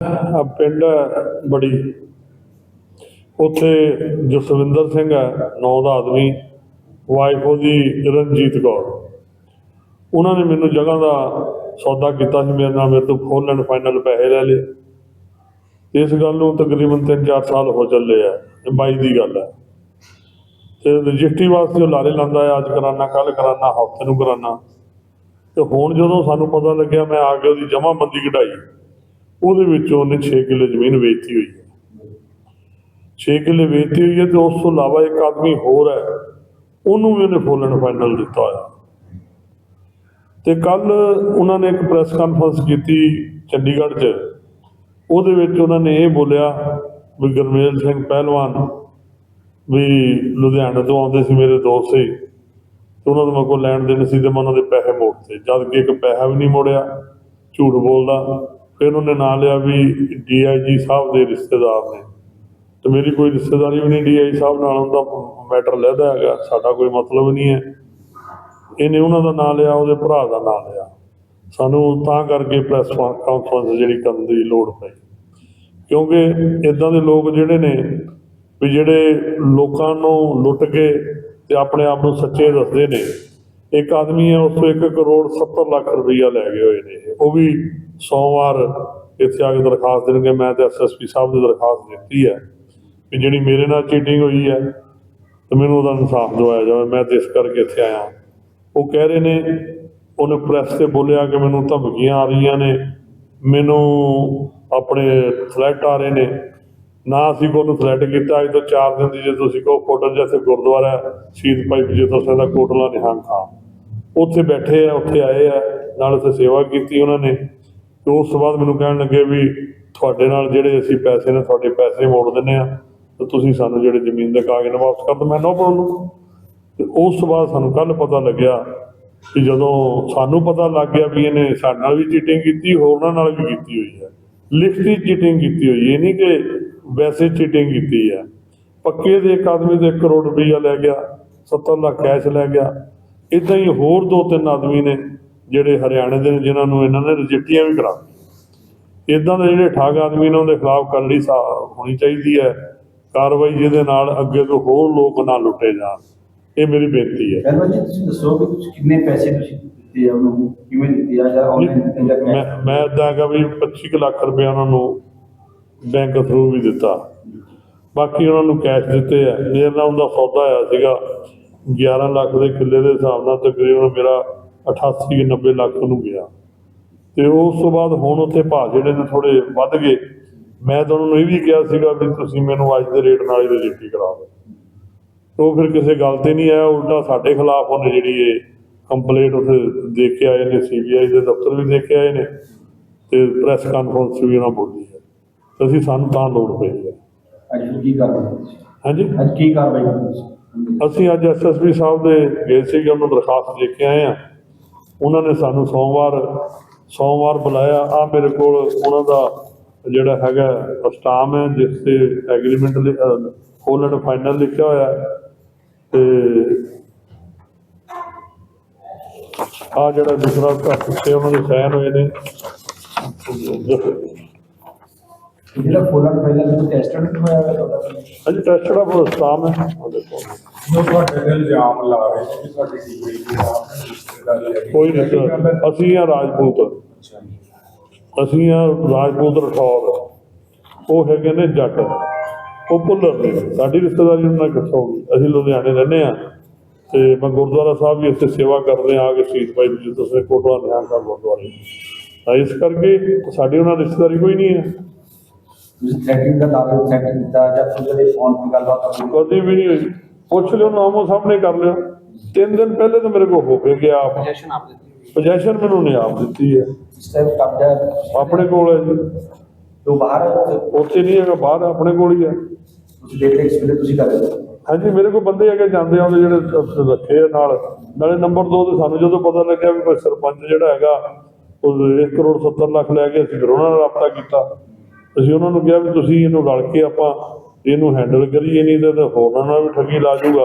ਆ ਪਿੰਡ ਹੈ ਬੜੀ। ਉੱਥੇ ਜਸਵਿੰਦਰ ਸਿੰਘ ਹੈ, ਨੌ ਦਾ ਆਦਮੀ ਵਾਈਫ ਉਹਦੀ ਰਣਜੀਤ ਕੌਰ। ਉਹਨਾਂ ਨੇ ਮੈਨੂੰ ਜਗ੍ਹਾ ਦਾ ਸੌਦਾ ਕੀਤਾ ਸੀ, ਮੇਰੇ ਨਾਲ ਮੇਰੇ ਤੋਂ ਫੁੱਲ ਐਂਡ ਫਾਈਨਲ ਪੈਸੇ ਲੈ ਲਏ। ਇਸ ਗੱਲ ਨੂੰ ਤਕਰੀਬਨ 3-4 ਸਾਲ ਹੋ ਚੱਲੇ ਆ, ਇਹ ਬਾਈ ਦੀ ਗੱਲ ਹੈ ਤੇ ਰਜਿਸਟਰੀ ਵਾਸਤੇ ਉਹ ਲਾਰੇ ਲਾਂਦਾ ਹੈ ਅੱਜ ਕਰਾਨਾ ਕੱਲ ਕਰਾਨਾ, ਹਫ਼ਤੇ ਨੂੰ ਕਰਾਨਾ। ਤੇ ਹੁਣ ਜਦੋਂ ਸਾਨੂੰ ਪਤਾ ਲੱਗਿਆ, ਮੈਂ ਆ ਕੇ ਉਹਦੀ ਜਮ੍ਹਾਂਬੰਦੀ ਕਢਾਈ। ਉਹਦੇ ਵਿੱਚ ਉਹਨੇ 6 ਕਿੱਲੇ ਜ਼ਮੀਨ ਵੇਚਤੀ ਹੋਈ ਹੈ। 6 ਕਿੱਲੇ ਵੇਚਤੀ ਹੋਈ ਹੈ ਤੇ ਉਸ ਤੋਂ ਇਲਾਵਾ ਇੱਕ ਆਦਮੀ ਹੋਰ ਹੈ, ਉਹਨੂੰ ਵੀ ਉਹਨੇ ਫੁੱਲ ਐਂਡ ਫਾਈਨਲ ਦਿੱਤਾ ਹੋਇਆ। ਤੇ ਕੱਲ ਉਹਨਾਂ ਨੇ ਇੱਕ ਪ੍ਰੈਸ ਕਾਨਫਰੰਸ ਕੀਤੀ ਚੰਡੀਗੜ੍ਹ 'ਚ। ਉਹਦੇ ਵਿੱਚ ਉਹਨਾਂ ਨੇ ਇਹ ਬੋਲਿਆ ਵੀ ਗੁਰਮੇਲ ਸਿੰਘ ਪਹਿਲਵਾਨ ਵੀ ਲੁਧਿਆਣੇ ਤੋਂ ਆਉਂਦੇ ਸੀ, ਮੇਰੇ ਦੋਸਤ ਸੀ। ਤੇ ਉਹਨਾਂ ਨੂੰ ਮੇਰੇ ਕੋਲ ਲੈਣ ਦੇਣ ਸੀ ਤੇ ਮੈਂ ਉਹਨਾਂ ਦੇ ਪੈਸੇ ਮੋੜਤੇ। ਜਦ ਕਿ ਇੱਕ ਪੈਸਾ ਵੀ ਨਹੀਂ ਮੋੜਿਆ, ਝੂਠ ਬੋਲਦਾ। ਫਿਰ ਉਹਨੇ ਨਾਂ ਲਿਆ ਵੀ ਡੀਆਈਜੀ ਸਾਹਿਬ ਦੇ ਰਿਸ਼ਤੇਦਾਰ ਨੇ। ਤੇ ਮੇਰੀ ਕੋਈ ਰਿਸ਼ਤੇਦਾਰੀ ਵੀ ਨਹੀਂ ਡੀਆਈ ਸਾਹਿਬ ਨਾਲ ਉਹਦਾ ਮੈਟਰ ਲੈਦਾ ਹੈਗਾ, ਸਾਡਾ ਕੋਈ ਮਤਲਬ ਨਹੀਂ ਹੈ। ਇਹਨੇ ਉਹਨਾਂ ਦਾ ਨਾਂ ਲਿਆ, ਉਹਦੇ ਭਰਾ ਦਾ ਨਾਂ ਲਿਆ। ਸਾਨੂੰ ਤਾਂ ਕਰਕੇ ਪ੍ਰੈਸ ਕਾਨਫਰੰਸ ਜਿਹੜੀ ਕਰਨ ਦੀ ਲੋੜ ਪਈ। ਕਿਉਂਕਿ ਇਦਾਂ ਦੇ ਲੋਕ ਜਿਹੜੇ ਨੇ, ਵੀ ਜਿਹੜੇ ਲੋਕਾਂ ਨੂੰ ਲੁੱਟ ਕੇ ਤੇ ਆਪਣੇ ਆਪ ਨੂੰ ਸੱਚੇ ਦੱਸਦੇ ਨੇ, ਇੱਕ ਆਦਮੀ ਹੈ, ਉਸ ਤੋਂ 1 ਕਰੋੜ 70 ਲੱਖ ਰੁਪਈਆ ਲੈ ਗਏ ਹੋਏ ਨੇ ਉਹ ਵੀ ਸੋਮਵਾਰ ਇੱਥੇ ਆ ਕੇ ਦਰਖਾਸਤ ਦੇਣਗੇ, ਮੈਂ ਤੇ ਐਸਐਸਪੀ ਸਾਹਿਬ ਦੀ ਦਰਖਾਸਤ ਦਿੱਤੀ ਹੈ ਕਿ ਜਿਹੜੀ ਮੇਰੇ ਨਾਲ ਚੀਟਿੰਗ ਹੋਈ ਹੈ ਤੇ ਮੈਨੂੰ ਉਹਦਾ ਇਨਸਾਫ ਦਿਵਾਇਆ ਜਾਵੇ, ਮੈਂ ਤੇ ਇਸ ਕਰਕੇ ਇੱਥੇ ਆਇਆ ਉਹ ਕਹਿ ਰਹੇ ਨੇ, ਉਹਨੇ ਪ੍ਰੈਸ ਤੇ ਬੋਲਿਆ ਕਿ ਮੈਨੂੰ ਧਮਕੀਆਂ ਆ ਰਹੀਆਂ ਨੇ, ਮੈਨੂੰ ਆਪਣੇ ਥ੍ਰੈਟ ਆ ਰਹੇ ਨੇ। ਨਾ ਅਸੀਂ ਕੋਈ ਨੂੰ ਥ੍ਰੈਟ ਕੀਤਾ, ਅੱਜ ਤੋਂ 4 ਦਿਨ ਦੀ ਜੇ ਤੁਸੀਂ ਕਹੋ ਕੋਟਲ ਜਿਹਾ ਗੁਰਦੁਆਰਾ ਸ਼ਹੀਦ ਭਾਈ ਵਿਜੇ ਸਿੰਘ ਦਾ ਕੋਟਲਾ ਨਿਹੰਗ ਖਾਂ। ਉੱਥੇ ਬੈਠੇ ਆ, ਉੱਥੇ ਆਏ ਆ, ਨਾਲ ਉੱਥੇ ਸੇਵਾ ਕੀਤੀ ਉਹਨਾਂ ਨੇ। ਤੇ ਉਸ ਤੋਂ ਬਾਅਦ ਮੈਨੂੰ ਕਹਿਣ ਲੱਗੇ ਵੀ ਤੁਹਾਡੇ ਨਾਲ ਜਿਹੜੇ ਅਸੀਂ ਪੈਸੇ ਨੇ, ਤੁਹਾਡੇ ਪੈਸੇ ਮੋੜ ਦਿੰਨੇ ਆ ਤੇ ਤੁਸੀਂ ਸਾਨੂੰ ਜਿਹੜੇ ਜ਼ਮੀਨ ਦੇ ਕਾਗਜ਼ ਨੇ ਵਾਪਸ ਕਰ ਦਿਓ, ਮੈਂ ਨੋ ਪ੍ਰੋਬਲਮ ਤੇ ਉਸ ਤੋਂ ਬਾਅਦ ਸਾਨੂੰ ਕੱਲ ਪਤਾ ਲੱਗਿਆ ਕਿ ਜਦੋਂ ਸਾਨੂੰ ਪਤਾ ਲੱਗ ਗਿਆ ਵੀ ਇਹਨੇ ਸਾਡੇ ਨਾਲ ਵੀ ਚੀਟਿੰਗ ਕੀਤੀ, ਹੋਰਨਾਂ ਨਾਲ ਵੀ ਕੀਤੀ ਹੋਈ ਹੈ। ਲਿਖਤੀ ਚੀਟਿੰਗ ਕੀਤੀ ਹੋਈ, ਇਹ ਨਹੀਂ ਕਿ ਵੈਸੇ ਚੀਟਿੰਗ ਕੀਤੀ ਹੈ। ਪੱਕੇ ਦੇ ਇੱਕ ਆਦਮੀ ਤੋਂ 1 ਕਰੋੜ ਰੁਪਈਆ ਲੈ ਗਿਆ 70 ਲੱਖ ਕੈਸ਼ ਲੈ ਗਿਆ। ਇਦਾਂ ਹੀ ਹੋਰ ਦੋ ਤਿੰਨ ਆਦਮੀ ਨੇ ਜਿਹੜੇ ਹਰਿਆਣੇ ਦੇ ਨੇ ਜਿਨ੍ਹਾਂ ਨੂੰ ਇਹਨਾਂ ਨੇ ਰਜਿਸਟਰੀਆਂ ਵੀ ਕਰਾ ਇਦਾਂ ਦੇ ਜਿਹੜੇ ਠੱਗ ਆਦਮੀ ਨੇ ਉਹਦੇ ਖਿਲਾਫ ਕਰਨੀ ਸਾ ਹੋਣੀ ਚਾਹੀਦੀ ਹੈ। ਕਾਰਵਾਈ ਜਿਹਦੇ ਨਾਲ ਅੱਗੇ ਤੋਂ ਹੋਰ ਲੋਕ ਨਾ ਲੁੱਟੇ ਜਾਣ। ਇਹ ਮੇਰੀ ਬੇਨਤੀ ਹੈ। ਪਹਿਲਾਂ ਜੀ ਤੁਸੀਂ ਦੱਸੋ ਵੀ ਤੁਸੀਂ ਕਿੰਨੇ ਪੈਸੇ ਤੁਸੀਂ ਦਿੱਤੇ ਆ ਉਹਨੂੰ ਕਿਵੇਂ ਦਿੱਤੇ ਆ ਜਾਂ ਆਨਲਾਈਨ ਦਿੱਤੇ ਜਾਂ ਮੈਂ ਇਦਾਂ ਹੈਗਾ ਵੀ 25 ਕੁ ਲੱਖ ਰੁਪਏ ਉਹਨਾਂ ਨੂੰ ਬੈਂਕ ਥਰੂ ਵੀ ਦਿੱਤਾ। ਬਾਕੀ ਉਹਨਾਂ ਨੂੰ ਕੈਸ਼ ਦਿੱਤੇ ਆ। ਮੇਰੇ ਨਾਲ ਉਹਦਾ ਸੌਦਾ ਆਇਆ ਸੀਗਾ। 11 ਲੱਖ ਦੇ ਕਿੱਲੇ ਦੇ ਹਿਸਾਬ ਨਾਲ ਤਕਰੀਬਨ ਮੇਰਾ 88 ਕਿ 90 ਲੱਖ ਨੂੰ ਗਿਆ ਤੇ ਉਸ ਤੋਂ ਬਾਅਦ ਹੁਣ ਉੱਥੇ ਭਾਅ ਜਿਹੜੇ ਨੇ ਥੋੜੇ ਵੱਧ ਗਏ। ਮੈਂ ਤਾਂ ਉਹਨਾਂ ਨੂੰ ਇਹ ਵੀ ਕਿਹਾ ਸੀਗਾ ਵੀ ਤੁਸੀਂ ਮੈਨੂੰ ਅੱਜ ਦੇ ਰੇਟ ਨਾਲ ਹੀ ਰਜਿਸਟਰੀ ਕਰਾ ਦਿਓ। ਉਹ ਫਿਰ ਕਿਸੇ ਗੱਲ ਤੇ ਨਹੀਂ ਆਇਆ। ਉਲਟਾ ਸਾਡੇ ਖਿਲਾਫ ਉਹਨੇ ਜਿਹੜੀ ਇਹ ਕੰਪਲੇਂਟ ਉੱਥੇ ਦੇ ਕੇ ਆਏ ਨੇ ਸੀਬੀਆਈ ਦੇ ਦਫ਼ਤਰ ਵੀ ਦੇ ਕੇ ਆਏ ਨੇ ਤੇ ਪ੍ਰੈਸ ਕਾਨਫਰੰਸ ਵੀ ਉਹਨਾਂ ਬੋਲੀ ਹੈ। ਅਸੀਂ ਸਾਨੂੰ ਤਾਂ ਲੋੜ ਪਈ ਹੈ। ਅੱਜ ਕੀ ਕਾਰਵਾਈ? ਹਾਂਜੀ? ਅੱਜ ਕੀ ਕਾਰਵਾਈ? ਅਸੀਂ ਅੱਜ ਐਸਐਸਪੀ ਸਾਹਿਬ ਦੇ ਗਏ ਸੀਗੇ ਉਹਨੂੰ ਦਰਖਾਸਤ ਦੇ ਕੇ ਆਏ ਆ ਉਹਨਾਂ ਨੇ ਸਾਨੂੰ ਸੋਮਵਾਰ ਸੋਮਵਾਰ ਬੁਲਾਇਆ ਆ ਮੇਰੇ ਕੋਲ ਉਹਨਾਂ ਦਾ ਜਿਹੜਾ ਹੈਗਾ ਸਟਾਮ ਹੈ, ਜਿਸ ਤੇ ਐਗਰੀਮੈਂਟ ਫੁੱਲ ਐਂਡ ਫਾਈਨਲ ਲਿਖਿਆ ਹੋਇਆ ਹੈ। ਤੇ ਆ ਜਿਹੜਾ ਦੂਸਰਾ ਘਰ 'ਤੇ ਉਹਨਾਂ ਦੇ ਸਾਈਨ ਹੋਏ ਨੇ ਜਿਹੜਾ ਫੋਲਰ ਪਹਿਲਾਂ ਤੁਸੀਂ ਟੈਸਟਡ ਹੋਇਆ ਹੋਇਆ ਤੁਹਾਡਾ ਅਜੀ ਟੈਸਟਡ ਆਫ ਸਟਾਮ ਹੈ ਉਹ ਦੇਖੋ ਜੋ ਤੁਹਾਡੇ ਤੇ ਇਲਜ਼ਾਮ ਲਾ ਰਹੇ ਨੇ ਕਿ ਤੁਹਾਡੀ ਡਿਗਰੀ ਦੀ ਰਿਸ਼ਤੇਦਾਰੀ ਹੈ ਕੋਈ ਨਹੀਂ ਅਸੀਂ ਆ ਰਾਜਪੂਤ। ਅਸੀਂ ਆ ਰਾਜਪੂਤ ਰਠੌਰ। ਉਹ ਹੈਗੇ ਨੇ ਜੱਟ। ਉਹ ਭੁੱਲਰ ਨੇ। ਸਾਡੀ ਰਿਸ਼ਤੇਦਾਰੀ ਉਹਨਾਂ ਨਾਲ ਕਿੱਥੋਂ ਹੋਊਗੀ? ਅਸੀਂ ਲੁਧਿਆਣੇ ਰਹਿੰਦੇ ਆ ਤੇ ਮੈਂ ਗੁਰਦੁਆਰਾ ਸਾਹਿਬ ਵੀ ਇੱਥੇ ਸੇਵਾ ਕਰਦੇ ਆ ਆ ਕੇ ਸ਼ਹੀਦ ਭਾਈ ਜੀ ਤੁਸੀਂ ਕੋਟਵਾ ਨਿਹੰਗ ਸਾਹਿਬ ਗੁਰਦੁਆਰੇ। ਇਸ ਕਰਕੇ ਸਾਡੀ ਉਹਨਾਂ ਰਿਸ਼ਤੇਦਾਰੀ ਕੋਈ ਨਹੀਂ ਹੈ। ਤੁਸੀਂ ਥ੍ਰੈਟਿੰਗ ਦਾ ਦਾਅਵਾ ਥ੍ਰੈਟਿੰਗ ਕੀਤਾ ਜਾਂ ਤੁਸੀਂ ਦੇ ਫੋਨ ਤੇ ਗੱਲਬਾਤ ਆਪਣੀ ਕਦੀ ਵੀ ਨਹੀਂ ਹੋਈ। ਪੁੱਛ ਲਿਓ ਨਾਮੋ ਸਾਹਮਣੇ ਕਰ ਲਿਓ। ਤਿੰਨ ਦਿਨ ਪਹਿਲੇ ਤਾਂ ਮੇਰੇ ਕੋਲ ਹੋ ਕੇ ਗਿਆ ਪੋਜੀਸ਼ਨ ਆਪ ਦਿੱਤੀ ਪੋਜੈਸ਼ਨ ਮੈਨੂੰ ਨਹੀਂ ਆਪ ਦਿੱਤੀ ਹੈ। ਇਸ ਟਾਈਮ ਕਬਜ਼ਾ ਆਪਣੇ ਕੋਲ ਹੈ ਜੀ। ਤੋਂ ਬਾਹਰ ਹੈ, ਉੱਥੇ? ਨਹੀਂ ਹੈਗਾ ਬਾਹਰ ਆਪਣੇ ਕੋਲ ਹੀ ਹੈ। ਤੁਸੀਂ ਦੇਖ ਰਹੇ ਇਸ ਵੇਲੇ ਤੁਸੀਂ ਕਰ ਰਹੇ ਹੋ। ਹਾਂਜੀ ਮੇਰੇ ਕੋਲ ਬੰਦੇ ਹੈਗੇ ਜਾਂਦੇ ਆ ਉਹਦੇ ਜਿਹੜੇ ਰੱਖੇ ਆ ਨਾਲ। ਨਾਲੇ ਨੰਬਰ 2 ਤੇ ਸਾਨੂੰ ਜਦੋਂ ਪਤਾ ਲੱਗਿਆ ਵੀ ਕੋਈ ਸਰਪੰਚ ਜਿਹੜਾ ਹੈਗਾ ਉਹ 1 ਕਰੋੜ 70 ਲੱਖ ਲੈ ਕੇ ਅਸੀਂ ਫਿਰ ਉਹਨਾਂ ਨਾਲ ਰਾਬਤਾ ਕੀਤਾ। ਅਸੀਂ ਉਹਨਾਂ ਨੂੰ ਕਿਹਾ ਵੀ ਤੁਸੀਂ ਇਹਨੂੰ ਰਲ ਕੇ ਆਪਾਂ ਇਹਨੂੰ ਹੈਂਡਲ ਕਰੀਏ ਨਹੀਂ ਤੇ ਹੋਰਨਾਂ ਨਾਲ ਵੀ ਠੱਗੀ ਲਾ ਜਾਊਗਾ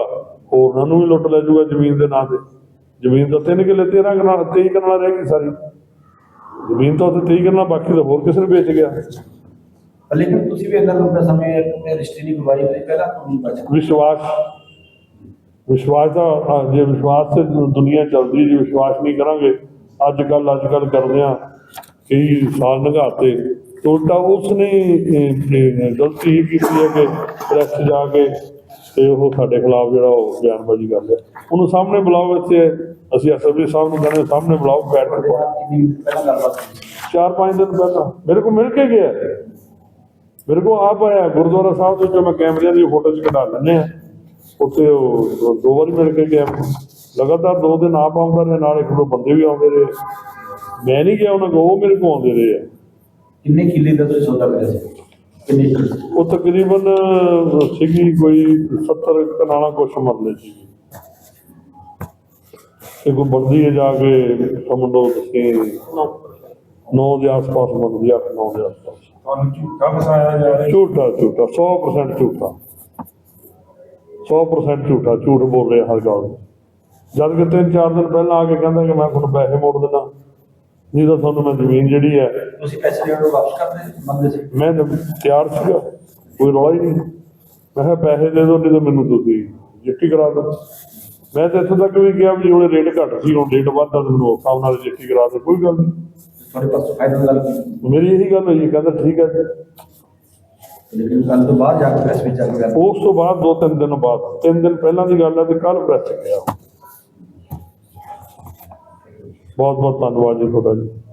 ਹੋਰਨਾਂ ਨੂੰ ਵੀ ਲੁੱਟ ਲੈ ਜਾਊਗਾ ਜ਼ਮੀਨ ਦੇ ਨਾਂ ਤੇ। ਜ਼ਮੀਨ ਤਾਂ ਤਿੰਨ ਕਿੱਲੇ 13 ਕਨਾਲ 23 ਕਨਾਲ ਰਹਿ ਗਈ ਸਾਰੀ। ਜ਼ਮੀਨ ਤਾਂ ਉੱਥੇ 23 ਕਨਾਲ ਬਾਕੀ ਤਾਂ ਹੋਰ ਕਿਸੇ ਨੂੰ ਵੇਚ ਗਿਆ। ਲੇਕਿਨ ਤੁਸੀਂ ਵੀ ਇੰਨਾ ਲੰਬਾ ਸਮੇਂ ਰਿਸ਼ਤੇ ਨਹੀਂ ਗਵਾਈ ਤੁਸੀਂ ਪਹਿਲਾਂ ਕਿਉਂ ਨਹੀਂ ਬਚਾ ਵਿਸ਼ਵਾਸ ਵਿਸ਼ਵਾਸ ਦਾ ਜੇ ਵਿਸ਼ਵਾਸ ਤੇ ਦੁ- ਦੁਨੀਆ ਚੱਲਦੀ ਜੇ ਵਿਸ਼ਵਾਸ ਨਹੀਂ ਕਰਾਂਗੇ ਅੱਜ ਕੱਲ ਅੱਜ ਕੱਲ ਕਰਦੇ ਆ ਕਈ ਸਾਲ ਲੰਘਾਤੇ ਉਲਟਾ ਉਸਨੇ ਇਹ- ਗਲਤੀ ਹੀ ਕੀਤੀ ਹੈ ਕਿ ਪ੍ਰੈਸ ਜਾ ਕੇ ਤੇ ਉਹ ਸਾਡੇ ਖਿਲਾਫ ਜਿਹੜਾ ਉਹ ਬਿਆਨਬਾਜ਼ੀ ਕਰ ਲਿਆ ਉਹਨੂੰ ਸਾਹਮਣੇ ਬੁਲਾਓ ਇੱਥੇ। ਅਸੀਂ ਐਸਐਸਪੀ ਸਾਹਿਬ ਨੂੰ ਕਹਿੰਦੇ ਸਾਹਮਣੇ ਬੁਲਾਓ, ਬੈਠ ਕੇ ਚਾਰ ਪੰਜ ਦਿਨ ਪਹਿਲਾਂ, ਮੇਰੇ ਕੋਲ ਮਿਲ ਕੇ ਗਿਆ। ਮੇਰੇ ਕੋਲ ਆਪ ਆਇਆ, ਗੁਰਦੁਆਰਾ ਸਾਹਿਬ ਤੋਂ ਜੋ ਮੈਂ ਕੈਮਰਿਆਂ ਦੀ ਫੋਟੋ ਚ ਕਢਾ ਲੈਂਦੇ ਆ ਉੱਥੇ ਉਹ ਦੋ- ਦੋ ਵਾਰੀ ਮਿਲ ਕੇ ਗਿਆ। ਲਗਾਤਾਰ ਦੋ ਦਿਨ ਆਪ ਆਉਂਦਾ ਰਿਹਾ, ਨਾਲ ਇੱਕ ਦੋ ਬੰਦੇ ਵੀ ਆਉਂਦੇ ਰਹੇ। ਮੈਂ ਨਹੀਂ ਗਿਆ ਉਹਨਾਂ ਕੋਲ, ਉਹ ਮੇਰੇ ਕੋਲ ਆਉਂਦੇ ਰਹੇ ਆ। ਕਿੰਨੇ ਕਿੱਲੇ ਦਾ ਤੁਸੀਂ ਸੌਦਾ ਕਰਿਆ ਸੀ? ਕਿੰਨੇ ਕਿੱਲੇ? ਉਹ ਤਕਰੀਬਨ ਸੀਗੀ ਕੋਈ 70 ਕਨਾਲਾਂ ਕੁਛ ਮਰਲੇ ਸੀ। ਤੇ ਕੋਈ ਬਣਦੀ ਹੈ ਜਾ ਕੇ ਸਮਝੋ ਤੁਸੀਂ 9 ਦੇ ਆਸ-ਪਾਸ ਬਣਦੀ ਆ 9 ਦੇ ਆਸ-ਪਾਸ। ਤੁਹਾਨੂੰ ਝੂਠਾ ਫਸਾਇਆ ਜਾ ਰਿਹਾ? ਝੂਠਾ ਝੂਠਾ 100% ਝੂਠਾ। 100% ਝੂਠਾ ਝੂਠ ਬੋਲ ਰਿਹਾ ਹਰ ਗੱਲ ਨੂੰ। ਜਦ ਕਿ ਤਿੰਨ ਚਾਰ ਦਿਨ ਪਹਿਲਾਂ ਆ ਕੇ ਕਹਿੰਦਾ ਕਿ ਮੈਂ ਤੁਹਾਨੂੰ ਪੈਸੇ ਮੋੜ ਦਿੰਦਾ। ਨਹੀਂ ਤਾਂ ਤੁਹਾਨੂੰ ਮੈਂ ਜ਼ਮੀਨ ਜਿਹੜੀ ਹੈ ਤੁਸੀਂ ਪੈਸੇ ਜਿਹੜੇ ਵਾਪਸ ਕਰਦੇ ਮੰਗਦੇ ਸੀ। ਮੈਂ ਤਾਂ ਤਿਆਰ ਸੀਗਾ ਕੋਈ ਰੌਲਾ ਹੀ ਨਹੀਂ। ਮੈਂ ਕਿਹਾ ਪੈਸੇ ਦੇ ਦਿਓ ਨਹੀਂ ਤਾਂ ਮੈਨੂੰ ਤੁਸੀਂ ਜਿੱਤੀ ਕਰਾ ਦਿਓ। ਮੈਂ ਤਾਂ ਇੱਥੋਂ ਤੱਕ ਵੀ ਕਿਹਾ ਵੀ ਉਹਨੇ ਰੇਟ ਘੱਟ ਸੀ ਹੁਣ ਰੇਟ ਵੱਧਦਾ ਤਾਂ ਮੈਨੂੰ ਉਸ ਹਿਸਾਬ ਨਾਲ ਜਿੱਤੀ ਕਰਾ ਦਿਓ ਕੋਈ ਗੱਲ ਨਹੀਂ। ਤੁਹਾਡੇ ਪਾਸ ਫਾਈਨਲ ਗੱਲ ਮੇਰੀ ਇਹੀ ਗੱਲ ਹੋਈ ਕਹਿੰਦਾ ਠੀਕ ਹੈ। ਜੀ ਲੇਕਿਨ ਕੱਲ ਤੋਂ ਬਾਅਦ ਜਾ ਕੇ ਪ੍ਰੈਸ ਵਿੱਚ ਕੇ ਗੱਲ ਉਸ ਤੋਂ ਬਾਅਦ ਦੋ ਤਿੰਨ ਦਿਨ ਬਾਅਦ ਤਿੰਨ ਦਿਨ ਪਹਿਲਾਂ ਦੀ ਗੱਲ ਹੈ ਤੇ ਕੱਲ ਪ੍ਰੈਸ ਗਿਆ। ਬਹੁਤ ਬਹੁਤ ਧੰਨਵਾਦ ਜੀ ਤੁਹਾਡਾ ਜੀ।